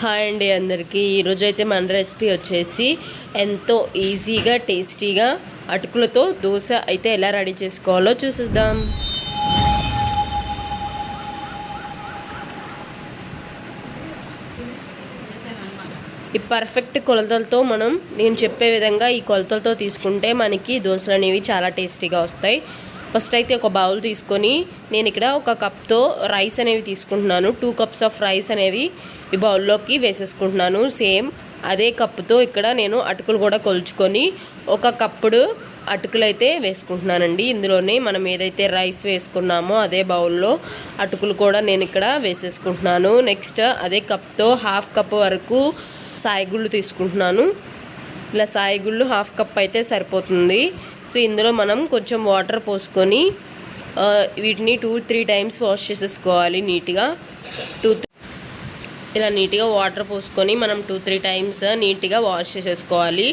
Hi అండి అందరికీ. ఈరోజు అయితే మన రెసిపీ వచ్చేసి ఎంతో ఈజీగా టేస్టీగా అటుకులతో దోశ అయితే ఎలా రెడీ చేసుకోవాలో చూసిద్దాం. ఈ పర్ఫెక్ట్ కొలతలతో మనం నేను చెప్పే విధంగా ఈ కొలతలతో తీసుకుంటే మనకి దోశలు అనేవి చాలా టేస్టీగా వస్తాయి. ఫస్ట్ అయితే ఒక బౌల్ తీసుకొని నేను ఇక్కడ ఒక కప్తో రైస్ అనేవి తీసుకుంటున్నాను. టూ కప్స్ ఆఫ్ రైస్ అనేవి ఈ బౌల్లోకి వేసేసుకుంటున్నాను. సేమ్ అదే కప్పుతో ఇక్కడ నేను అటుకులు కూడా కొలుచుకొని ఒక కప్పుడు అటుకులు అయితే వేసుకుంటున్నానండి. ఇందులోనే మనం ఏదైతే రైస్ వేసుకున్నామో అదే బౌల్లో అటుకులు కూడా నేను ఇక్కడ వేసేసుకుంటున్నాను. నెక్స్ట్ అదే కప్తో హాఫ్ కప్ వరకు సాయిగుళ్ళు తీసుకుంటున్నాను. ఇలా సాయిగుళ్ళు హాఫ్ కప్ అయితే సరిపోతుంది. సో ఇందులో మనం కొంచెం వాటర్ పోసుకొని వీటిని టూ త్రీ టైమ్స్ వాష్ చేసేసుకోవాలి నీట్గా. టూ ఇలా నీట్గా వాటర్ పోసుకొని మనం టూ త్రీ టైమ్స్ నీట్గా వాష్ చేసేసుకోవాలి.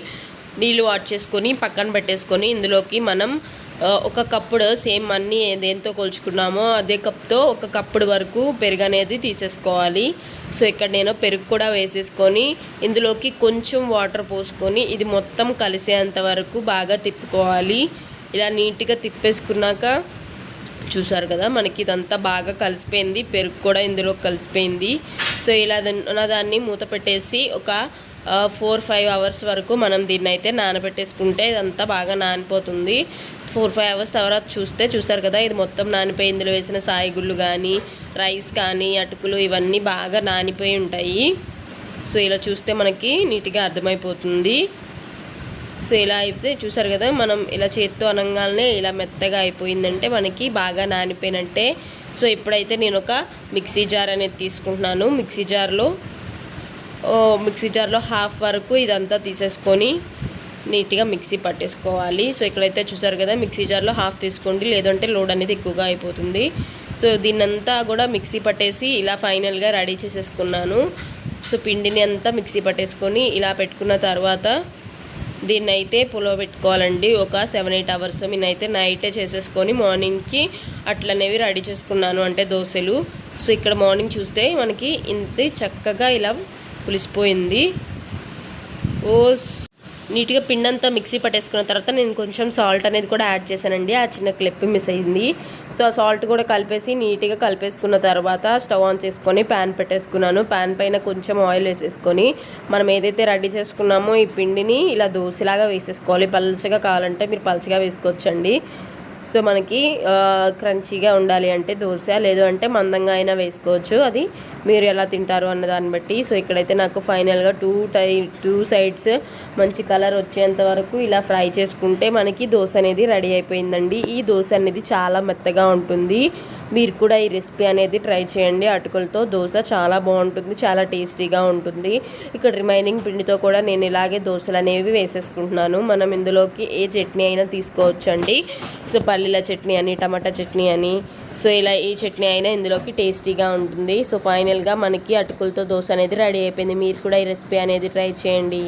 నీళ్ళు వాష్ చేసుకొని పక్కన పెట్టేసుకొని ఇందులోకి మనం ఒక కప్పుడు సేమ్ అన్నీ దేంతో కొలుచుకున్నామో అదే కప్తో ఒక కప్పుడు వరకు పెరుగు అనేది తీసేసుకోవాలి. సో ఇక్కడ నేను పెరుగు కూడా వేసేసుకొని ఇందులోకి కొంచెం వాటర్ పోసుకొని ఇది మొత్తం కలిసేంత వరకు బాగా తిప్పుకోవాలి. ఇలా నీట్గా తిప్పేసుకున్నాక చూసారు కదా మనకి ఇదంతా బాగా కలిసిపోయింది. పెరుగు కూడా ఇందులో కలిసిపోయింది. సో ఇలా దాన్ని మూత పెట్టేసి ఒక ఫోర్ ఫైవ్ అవర్స్ వరకు మనం దీన్ని అయితే నానబెట్టేసుకుంటే ఇదంతా బాగా నానిపోతుంది. ఫోర్ ఫైవ్ అవర్స్ తర్వాత చూస్తే చూసారు కదా ఇది మొత్తం నానిపోయి ఇందులో వేసిన సాయిగుళ్ళు కానీ రైస్ కానీ అటుకులు ఇవన్నీ బాగా నానిపోయి ఉంటాయి. సో ఇలా చూస్తే మనకి నీట్గా అర్థమైపోతుంది. సో ఇలా అయితే చూసారు కదా మనం ఇలా చేత్తో అనగానే ఇలా మెత్తగా అయిపోయిందంటే మనకి బాగా నానిపోయినట్టే. సో ఇప్పుడైతే నేను ఒక మిక్సీ జార్ అనేది తీసుకుంటున్నాను. మిక్సీ జార్లో మిక్సీ జార్లో హాఫ్ వరకు ఇదంతా తీసేసుకొని నీట్గా మిక్సీ పట్టేసుకోవాలి. సో ఇక్కడైతే చూసారు కదా మిక్సీ జార్లో హాఫ్ తీసుకోండి లేదంటే లోడ్ అనేది ఎక్కువగా అయిపోతుంది. సో దీన్నంతా కూడా మిక్సీ పట్టేసి ఇలా ఫైనల్గా రెడీ చేసేసుకున్నాను. సో పిండిని అంతా మిక్సీ పట్టేసుకొని ఇలా పెట్టుకున్న తర్వాత దీన్ని అయితే పులవ పెట్టుకోవాలండి. ఒక సెవెన్ ఎయిట్ అవర్స్ నేనైతే నైటే చేసేసుకొని మార్నింగ్కి అట్లనేవి రెడీ చేసుకున్నాను అంటే దోశలు. సో ఇక్కడ మార్నింగ్ చూస్తే మనకి ఇంత చక్కగా ఇలా పులిసిపోయింది. ఓ నీట్గా పిండి అంతా మిక్సీ పట్టేసుకున్న తర్వాత నేను కొంచెం సాల్ట్ అనేది కూడా యాడ్ చేశానండి. ఆ చిన్న క్లిప్ మిస్ అయింది. సో ఆ సాల్ట్ కూడా కలిపేసి నీట్గా కలిపేసుకున్న తర్వాత స్టవ్ ఆన్ చేసుకొని ప్యాన్ పెట్టేసుకున్నాను. ప్యాన్ పైన కొంచెం ఆయిల్ వేసేసుకొని మనం ఏదైతే రెడీ చేసుకున్నామో ఈ పిండిని ఇలా దోశలాగా వేసేసుకోవాలి. పల్చగా కావాలంటే మీరు పలచగా వేసుకోవచ్చండి. సో మనకి క్రంచీగా ఉండాలి అంటే దోశ లేదు అంటే మందంగా అయినా వేసుకోవచ్చు. అది మీరు ఎలా తింటారు అన్న దాన్ని బట్టి. సో ఇక్కడైతే నాకు ఫైనల్గా టూ టై టూ సైడ్స్ మంచి కలర్ వచ్చేంత వరకు ఇలా ఫ్రై చేసుకుంటే మనకి దోశ అనేది రెడీ అయిపోయిందండి. ఈ దోశ అనేది చాలా మెత్తగా ఉంటుంది. మీరు కూడా ఈ రెసిపీ అనేది ట్రై చేయండి. అటుకులతో దోశ చాలా బాగుంటుంది చాలా టేస్టీగా ఉంటుంది. ఇక్కడ రిమైనింగ్ పిండితో కూడా నేను ఇలాగే దోశలు అనేవి వేసేసుకుంటున్నాను. మనం ఇందులోకి ఏ చట్నీ అయినా తీసుకోవచ్చండి. సో పల్లీల చట్నీ అని టమాటా చట్నీ అని సో ఇలా ఏ చట్నీ అయినా ఇందులోకి టేస్టీగా ఉంటుంది. సో ఫైనల్గా మనకి అటుకులతో దోశ అనేది రెడీ అయిపోయింది. మీరు కూడా ఈ రెసిపీ అనేది ట్రై చేయండి.